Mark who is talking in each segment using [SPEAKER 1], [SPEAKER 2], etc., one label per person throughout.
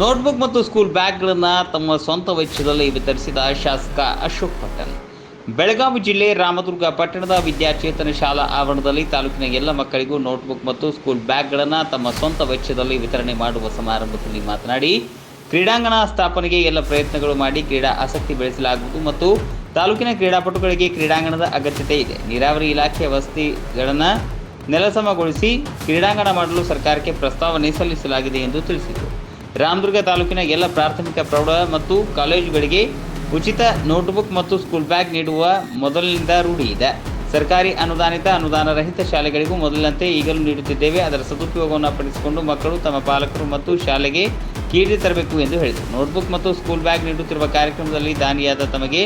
[SPEAKER 1] Notebook ಮತ್ತು school ಬ್ಯಾಗ್ಗಳನ್ನು ತಮ್ಮ ಸ್ವಂತ ವೆಚ್ಚದಲ್ಲಿ ವಿತರಿಸಿದ ಶಾಸಕ ಅಶೋಕ್ ಪಟೇಲ್. ಬೆಳಗಾವಿ ಜಿಲ್ಲೆ ರಾಮದುರ್ಗ ಪಟ್ಟಣದ ವಿದ್ಯಾಚೇತನ ಶಾಲಾ ಆವರಣದಲ್ಲಿ ತಾಲೂಕಿನ ಎಲ್ಲ ಮಕ್ಕಳಿಗೂ ನೋಟ್ಬುಕ್ ಮತ್ತು ಸ್ಕೂಲ್ ಬ್ಯಾಗ್ಗಳನ್ನು ತಮ್ಮ ಸ್ವಂತ ವೆಚ್ಚದಲ್ಲಿ ವಿತರಣೆ ಮಾಡುವ ಸಮಾರಂಭದಲ್ಲಿ ಮಾತನಾಡಿ, ಕ್ರೀಡಾಂಗಣ ಸ್ಥಾಪನೆಗೆ ಎಲ್ಲ ಪ್ರಯತ್ನಗಳು ಮಾಡಿ ಕ್ರೀಡಾ ಆಸಕ್ತಿ ಬೆಳೆಸಲಾಗುವುದು ಮತ್ತು ತಾಲೂಕಿನ ಕ್ರೀಡಾಪಟುಗಳಿಗೆ ಕ್ರೀಡಾಂಗಣದ ಅಗತ್ಯತೆ ಇದೆ. ನೀರಾವರಿ ಇಲಾಖೆ ವಸತಿಗಳನ್ನು ನೆಲಸಮಗೊಳಿಸಿ ಕ್ರೀಡಾಂಗಣ ಮಾಡಲು ಸರ್ಕಾರಕ್ಕೆ ಪ್ರಸ್ತಾವನೆ ಸಲ್ಲಿಸಲಾಗಿದೆ ಎಂದು ತಿಳಿಸಿದರು ರಾಮದುರ್ಗ ತಾಲೂಕಿನ ಎಲ್ಲ ಪ್ರಾಥಮಿಕ ಪ್ರೌಢ ಮತ್ತು ಕಾಲೇಜುಗಳಿಗೆ ಉಚಿತ ನೋಟ್ಬುಕ್ ಮತ್ತು ಸ್ಕೂಲ್ ಬ್ಯಾಗ್ ನೀಡುವ ಮೊದಲಿನಿಂದ ರೂಢಿ ಇದೆ. ಸರ್ಕಾರಿ ಅನುದಾನಿತ ಅನುದಾನ ರಹಿತ ಶಾಲೆಗಳಿಗೂ ಮೊದಲಿನಂತೆ ಈಗಲೂ ನೀಡುತ್ತಿದ್ದೇವೆ. ಅದರ ಸದುಪಯೋಗವನ್ನು ಪಡಿಸಿಕೊಂಡು ಮಕ್ಕಳು ತಮ್ಮ ಪಾಲಕರು ಮತ್ತು ಶಾಲೆಗೆ ಕೀರ್ತಿ ತರಬೇಕು ಎಂದು ಹೇಳಿದರು. ನೋಟ್ಬುಕ್ ಮತ್ತು ಸ್ಕೂಲ್ ಬ್ಯಾಗ್ ನೀಡುತ್ತಿರುವ ಕಾರ್ಯಕ್ರಮದಲ್ಲಿ ದಾನಿಯಾದ ತಮಗೆ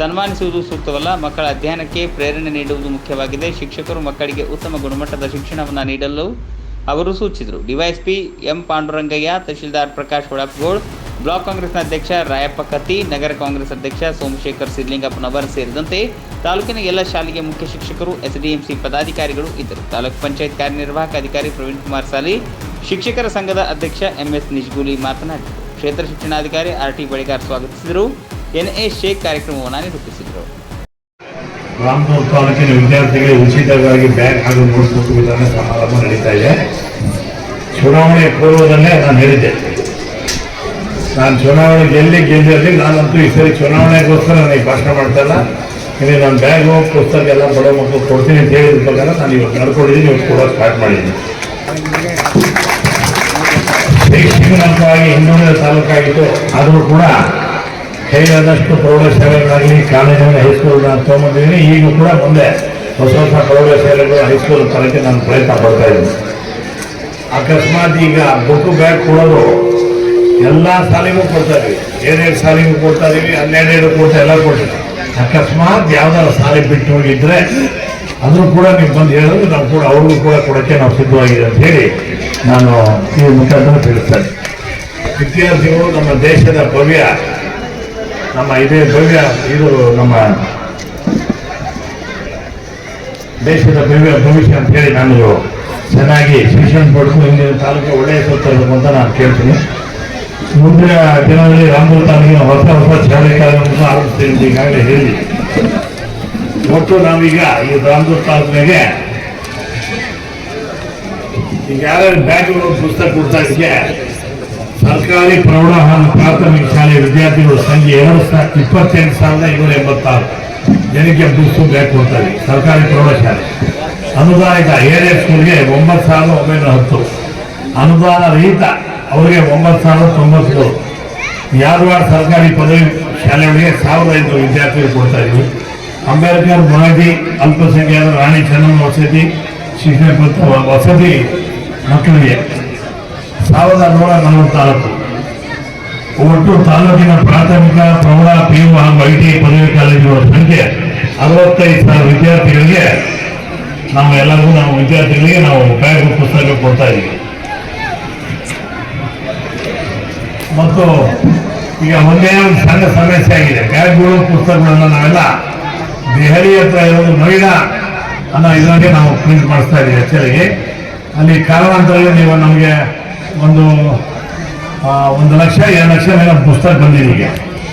[SPEAKER 1] ಸನ್ಮಾನಿಸುವುದು ಸೂಕ್ತವಲ್ಲ, ಮಕ್ಕಳ ಅಧ್ಯಯನಕ್ಕೆ ಪ್ರೇರಣೆ ನೀಡುವುದು ಮುಖ್ಯವಾಗಿದೆ. ಶಿಕ್ಷಕರು ಮಕ್ಕಳಿಗೆ ಉತ್ತಮ ಗುಣಮಟ್ಟದ ಶಿಕ್ಷಣವನ್ನು ನೀಡಲು ಅವರು ಸೂಚಿಸಿದರು. DYSP M Pandurangaiah, tahsildar Prakash Holapgol, block ಕಾಂಗ್ರೆಸ್ನ ಅಧ್ಯಕ್ಷ ರಾಯಪ್ಪ ಕತ್ತಿ, ನಗರ ಕಾಂಗ್ರೆಸ್ ಅಧ್ಯಕ್ಷ ಸೋಮಶೇಖರ್ ಸಿದ್ಲಿಂಗಪ್ಪನವರ್ ಸೇರಿದಂತೆ ತಾಲೂಕಿನ ಎಲ್ಲ ಶಾಲೆಗೆ ಮುಖ್ಯ ಶಿಕ್ಷಕರು, ಎಸ್ಡಿಎಂಸಿ ಪದಾಧಿಕಾರಿಗಳು ಇದ್ದರು. ತಾಲೂಕು ಪಂಚಾಯತ್ ಕಾರ್ಯನಿರ್ವಾಹಕ ಅಧಿಕಾರಿ ಪ್ರವೀಣ್ ಕುಮಾರ್ ಸಾಲಿ, ಶಿಕ್ಷಕರ ಸಂಘದ ಅಧ್ಯಕ್ಷ ಎಂಎಸ್ ನಿಜ್ಗೂಲಿ ಮಾತನಾಡಿದರು. ಕ್ಷೇತ್ರ ಶಿಕ್ಷಣಾಧಿಕಾರಿ ಆರ್ ಟಿ ಬಳಿಗಾರ್ ಸ್ವಾಗತಿಸಿದರು. ಎನ್ಎ ಶೇಖ್ ಕಾರ್ಯಕ್ರಮವನ್ನು ನಿರೂಪಿಸಿದರು.
[SPEAKER 2] ರಾಮಪುರ ತಾಲೂಕಿನ ವಿದ್ಯಾರ್ಥಿಗಳಿಗೆ ಉಚಿತವಾಗಿ ಬ್ಯಾಗ್ ಹಾಗೂ ನೋಟ್ಬುಕ್ ವಿತರಣೆ ಸಮಾರಂಭ ನಡೀತಾ ಇದೆ. ಚುನಾವಣೆ ಪೂರ್ವದಲ್ಲೇ ನಾನು ಹೇಳಿದ್ದೆ. ನಾನು ಚುನಾವಣೆ ಗೆಲ್ಲಿ ಗೆದ್ದಲ್ಲಿ ನಾನಂತೂ ಈ ಸರಿ ಚುನಾವಣೆಗೋಸ್ಕರ ನನಗೆ ಭಾಷಣ ಮಾಡ್ತಾ ಇಲ್ಲ. ಇಲ್ಲಿ ನಾನು ಬ್ಯಾಗ್ ಪುಸ್ತಕ ಎಲ್ಲ ಬಡೋ ಮಕ್ಕಳು ಕೊಡ್ತೀನಿ ಅಂತ ಹೇಳಿದ ಪ್ರಕಾರ ನಾನು ಇವತ್ತು ನಡ್ಕೊಂಡಿದ್ದೀನಿ ಇವತ್ತು ಕೂಡ ಸ್ಟಾರ್ಟ್ ಮಾಡಿದ್ದೀನಿ. ಶೈಕ್ಷಣಿಕವಾಗಿ ಹಿಂದುಳಿದ ತಾಲೂಕಾಗಿತ್ತು ಆದರೂ ಕೂಡ ಕೈಲಾದಷ್ಟು ಪ್ರೌಢಶಾಲೆಗಳಾಗಲಿ ಕಾಲೇಜಲ್ಲಿ ಹೈಸ್ಕೂಲ್ ನಾನು ತೊಗೊಂಡಿದ್ದೀನಿ. ಈಗ ಕೂಡ ಮುಂದೆ ಹೊಸ ಹೊಸ ಪ್ರೌಢಶಾಲೆಗಳು ಹೈಸ್ಕೂಲ್ ತರಕ್ಕೆ ನಾನು ಪ್ರಯತ್ನ ಪಡ್ತಾ ಇದ್ದೀನಿ. ಅಕಸ್ಮಾತ್ ಈಗ ಬುಕ್ ಬ್ಯಾಗ್ ಕೊಡೋದು ಎಲ್ಲ ಶಾಲೆಗೂ ಕೊಡ್ತಾ ಇದ್ದೀವಿ. ಏನೇನು ಶಾಲೆಗೂ ಕೊಡ್ತಾ ಇದ್ದೀವಿ ಹನ್ನೆರಡು ಕೊಡ್ತಾ ಎಲ್ಲ ಕೊಡ್ತೀವಿ ಅಕಸ್ಮಾತ್ ಯಾವ್ದಾದ್ರು ಶಾಲೆ ಬಿಟ್ಟು ಹೋಗಿದ್ರೆ ಅದನ್ನು ಕೂಡ ನೀವು ಬಂದು ಹೇಳಿದ್ರೆ ನಾವು ಕೂಡ ಅವ್ರಿಗೂ ಕೂಡ ಕೊಡೋಕ್ಕೆ ನಾವು ಸಿದ್ಧವಾಗಿದೆ ಅಂತ ಹೇಳಿ ನಾನು ಈ ಮುಖಾಂತರ ತಿಳಿಸ್ತೇನೆ. ವಿದ್ಯಾರ್ಥಿಗಳು ನಮ್ಮ ದೇಶದ ಭವ್ಯ ನಮ್ಮ ಇದೇ ಭವ್ಯ, ಇದು ನಮ್ಮ ದೇಶದ ಭವ್ಯ ಭವಿಷ್ಯ ಅಂತ ಹೇಳಿ ನಾನು ಚೆನ್ನಾಗಿ ಶಿಕ್ಷಣ ಪಡೆದು ಹಿಂದಿನ ತಾಲೂಕು ಒಳ್ಳೆಯ ಹೆಸರು ಅಂತ ನಾನು ಕೇಳ್ತೀನಿ. ಮುಂದಿನ ದಿನದಲ್ಲಿ ರಾಮಪುರ ತಾಲೂಕಿನ ಹೊಸ ಹೊಸ ಶಾಲೆ ಕಾರ್ಯಕ್ರಮವನ್ನು ಆರಂಭಿಸ್ತೀನಿ ಅಂತ ಈಗಾಗಲೇ ಹೇಳಿ. ಒಟ್ಟು ನಾವೀಗ ಈ ರಾಮಪುರ ತಾಲೂಕಿನಾಗೆ ಈಗ ಯಾರು ಬ್ಯಾಂಕ್ ಪುಸ್ತಕ ಕೊಡ್ತಾ ಇದಕ್ಕೆ ಸರ್ಕಾರಿ ಪ್ರೌಢ ಪ್ರಾಥಮಿಕ ಶಾಲೆ ವಿದ್ಯಾರ್ಥಿಗಳ ಸಂಖ್ಯೆ ಎರಡು ಸಾವಿರ ಇಪ್ಪತ್ತೆಂಟು ಸಾವಿರದ ಇನ್ನೂರ ಎಂಬತ್ತಾರು. ಜನಕ್ಕೆ ಬುಕ್ಸು ಬ್ಯಾಗ್ ಕೊಡ್ತಾರೆ. ಸರ್ಕಾರಿ ಪ್ರೌಢಶಾಲೆ. ಅನುದಾನಿತ ಏರಿಯಾ ಸ್ಕೂಲ್ಗೆ ಒಂಬತ್ತು ಸಾವಿರದ ಒಂಬೈನೂರ ಹತ್ತು. ಅನುದಾನ ರಹಿತ ಅವರಿಗೆ ಒಂಬತ್ತು ಸಾವಿರದ ತೊಂಬತ್ತು ಯಾದವಾಡ ಸರ್ಕಾರಿ ಪದವಿ ಶಾಲೆಗಳಿಗೆ ಸಾವಿರದ ಐನೂರು ವಿದ್ಯಾರ್ಥಿಗಳು ಕೊಡ್ತಾ ಇದ್ವಿ. ಅಂಬೇಡ್ಕರ್ ಮಾಜಿ ಅಲ್ಪಸಂಖ್ಯಾತ, ರಾಣಿ ಚೆನ್ನಮ್ಮ ವಸತಿ, ಶಿಕ್ಷಣ ವಸತಿ ಮಕ್ಕಳಿಗೆ ಸಾವಿರದ ನೂರ ನಲವತ್ನಾಲ್ಕು. ಒಟ್ಟು ತಾಲೂಕಿನ ಪ್ರಾಥಮಿಕ, ಪ್ರೌಢ ಪಿಯು ಹಾಗೂ ಐ ಟಿ ಪದವಿ ಕಾಲೇಜುಗಳ ಸಂಖ್ಯೆ ಅರವತ್ತೈದು ಸಾವಿರ ವಿದ್ಯಾರ್ಥಿಗಳಿಗೆ ನಾವು ಎಲ್ಲರಿಗೂ ನಾವು ವಿದ್ಯಾರ್ಥಿಗಳಿಗೆ ನಾವು ಬ್ಯಾಗ್ ಪುಸ್ತಕ ಕೊಡ್ತಾ ಇದ್ದೀವಿ. ಮತ್ತು ಈಗ ಒಂದೇ ಒಂದು ಸಣ್ಣ ಸಮಸ್ಯೆ ಆಗಿದೆ. ಬ್ಯಾಗ್ಗಳು, ಪುಸ್ತಕಗಳನ್ನು ನಾವೆಲ್ಲ ದೆಹಲಿ ಹತ್ರ ಇರೋದು ನೋಯ್ಡಾ ಅನ್ನೋ ಇದರಲ್ಲಿ ನಾವು ಪ್ರಿಂಟ್ ಮಾಡಿಸ್ತಾ ಇದ್ದೀವಿ ಆ್ಯಕ್ಚುಲಿ ಅಲ್ಲಿ ಕಾರಣಾಂತರದಲ್ಲಿ ನೀವು ನಮಗೆ ಒಂದು ಒಂದು ಲಕ್ಷ, ಎರಡು ಲಕ್ಷ ಮೇಲೆ ಪುಸ್ತಕ ಬಂದಿದೆ ಈಗ.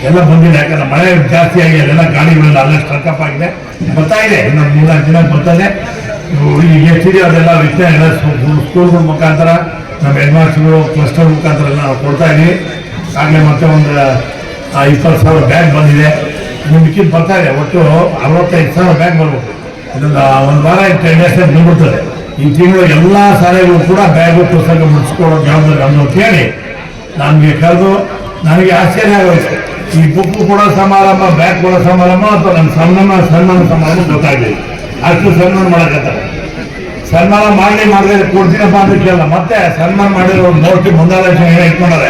[SPEAKER 2] ಎಲ್ಲ ಬಂದಿದೆ, ಯಾಕಂದ್ರೆ ಮಳೆ ಜಾಸ್ತಿ ಆಗಿ ಅದೆಲ್ಲ ಗಾಡಿಗಳೆಲ್ಲ ಅಲ್ಲೇ ಸ್ಟ್ರಕ್ಅಪ್ ಆಗಿದೆ. ಬರ್ತಾ ಇದೆ ಇನ್ನೊಂದು ಮೂರ್ನಾಲ್ಕು ದಿನ ಬರ್ತದೆ ಈಗ ಎಷ್ಟಿದೆ ಅದೆಲ್ಲ ವಿಷಯ ಎಲ್ಲ ಸ್ಕೂಲ್ಗಳ ಮುಖಾಂತರ, ನಮ್ಮ ಹೆಡ್ಮಾಸ್ಟರ್ಗಳು ಕ್ಲಸ್ಟರ್ ಮುಖಾಂತರ ಎಲ್ಲ ನಾವು ಕೊಡ್ತಾ ಇದ್ದೀವಿ. ಆಗಲೇ ಮತ್ತೆ ಒಂದು ಇಪ್ಪತ್ತು ಸಾವಿರ ಬ್ಯಾಗ್ ಬಂದಿದೆ. ಮಿಕ್ಕಿದ್ದು ಬರ್ತಾ ಇದೆ, ಒಟ್ಟು ಅರವತ್ತೈದು ಸಾವಿರ ಬ್ಯಾಗ್ ಬರಬೇಕು ಇದೊಂದು ಒಂದು ವಾರ ಟೆನ್ ಡೇಸ್ ಬಂದ್ಬಿಡ್ತದೆ. ಈ ತಿಂಗಳು ಎಲ್ಲ ಶಾಲೆಗಳು ಕೂಡ ಬ್ಯಾಗು ಪುಸ್ತಕ ಮುಗಿಸ್ಕೊಳ್ಳೋ ಜವಾಬ್ದಾರಿ ಅನ್ನೋದು ಅಂತ ನಮಗೆ ಕರೆದು ನನಗೆ ಆಶ್ಚರ್ಯ ಆಗೋಯ್ತು. ಈ ಬುಕ್ ಕೊಡೋ ಸಮಾರಂಭ ಬ್ಯಾಗ್ ಕೊಡೋ ಸಮಾರಂಭ ಅಥವಾ ನನ್ನ ಸನ್ಮಾನ ಸನ್ಮಾನ ಸಮಾರಂಭ ಗೊತ್ತಾಗಲಿಲ್ಲ. ಅಷ್ಟು ಸನ್ಮಾನ ಮಾಡಕತ್ತಾರೆ. ಸನ್ಮಾನ ಮಾಡಲಿ ಮಾಡಿದ್ರೆ ಕೊಡ್ತೀನಪ್ಪ ಅಂತ ಕೇಳಲ್ಲ. ಮತ್ತೆ ಸನ್ಮಾನ ಮಾಡಿದ್ರೆ ಒಂದು ನೋಡ್ತಿ ಮುಂದಾಲೋಚನೆ ಏನೋ ಇಟ್ಕೊಂಡಾರೆ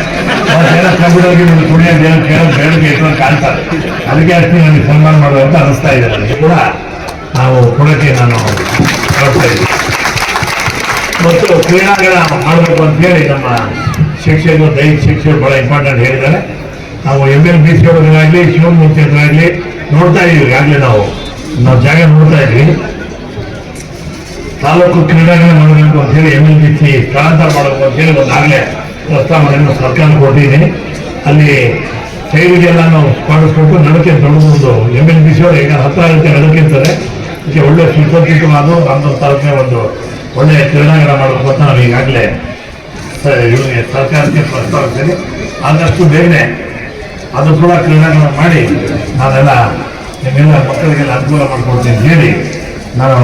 [SPEAKER 2] ಏನೋ ಕಂಪ್ಯೂಟರ್ಗೆ ಕುಡಿಯೋದು ಏನೋ ಕೇಳೋದು ಬೇಡಿಕೆ ಇಟ್ಕೊಂಡು ಕಾಣ್ತಾರೆ. ಅದಕ್ಕೆ ಅಷ್ಟು ನನಗೆ ಸನ್ಮಾನ ಮಾಡೋದು ಅಂತ ಅನಿಸ್ತಾ ಇದೆ ನನಗೆ ಕೂಡ. ನಾವು ಕೊಡೋಕ್ಕೆ ನಾನು ಮತ್ತು ಕ್ರೀಡಾಂಗಣ ಮಾಡಬೇಕು ಅಂತ ಹೇಳಿ ನಮ್ಮ ಶಿಕ್ಷಕರು ದೈಹಿಕ ಶಿಕ್ಷಕರು ಬಹಳ ಇಂಪಾರ್ಟೆಂಟ್ ಹೇಳಿದ್ದಾರೆ. ನಾವು ಎಂ ಎಲ್ ಬಿ ಸಿ ಅವರಾಗಲಿ ಶಿವಮೂರ್ತಿ ಅವರಾಗಲಿ ನೋಡ್ತಾ ಇದ್ದೀವಿ ಈಗಾಗಲೇ ನಾವು. ನಾವು ಜಾಗ ನೋಡ್ತಾ ಇದ್ವಿ. ತಾಲೂಕು ಕ್ರೀಡಾಂಗಣ ಮಾಡಬೇಕು ಅಂತ ಹೇಳಿ ಎಂ ಎಲ್ ಬಿ ಸಿ ಸ್ಥಳಾಂತರ ಮಾಡಬೇಕು ಅಂತ ಹೇಳಿ ಒಂದಾಗಲೇ ಪ್ರಸ್ತಾವನೆಯನ್ನು ಸರ್ಕಾರ ಕೊಟ್ಟಿದ್ದೀನಿ ಅಲ್ಲಿ ಸೈಡಿಗೆಲ್ಲ ನಾವು ಸ್ಪಾಡಿಸ್ಬಿಟ್ಟು ನಡಕೆ ದೊಡ್ಡದೊಂದು ಎಂ ಎಲ್ ಬಿ ಸಿ ಈಗ ಹತ್ರ ಆಗುತ್ತೆ ನಡಕೆ ಇರ್ತಾರೆ ಇದಕ್ಕೆ ಒಳ್ಳೆ ಸುಸಜ್ಜಿತವಾದ ರಾಮದುರ್ಗ ತಾಲೂಕಿನ ಒಂದು ಒಳ್ಳೆಯ ಕ್ರೀಡಾಂಗಣ ಮಾಡಬೇಕು ಅಂತ ನಾವು ಈಗಾಗಲೇ ಇವರಿಗೆ ಸರ್ಕಾರಕ್ಕೆ ಆಗ್ತೀನಿ ಆದಷ್ಟು ಬೇಗನೆ ಅದು ಕೂಡ ಕ್ರೀಡಾಂಗಣ ಮಾಡಿ ನಾನೆಲ್ಲ ನಿಮ್ಮೆಲ್ಲ ಮಕ್ಕಳಿಗೆಲ್ಲ ಅನುಕೂಲ ಮಾಡಿಕೊಡ್ತೀನಿ ಹೇಳಿ ನಾನು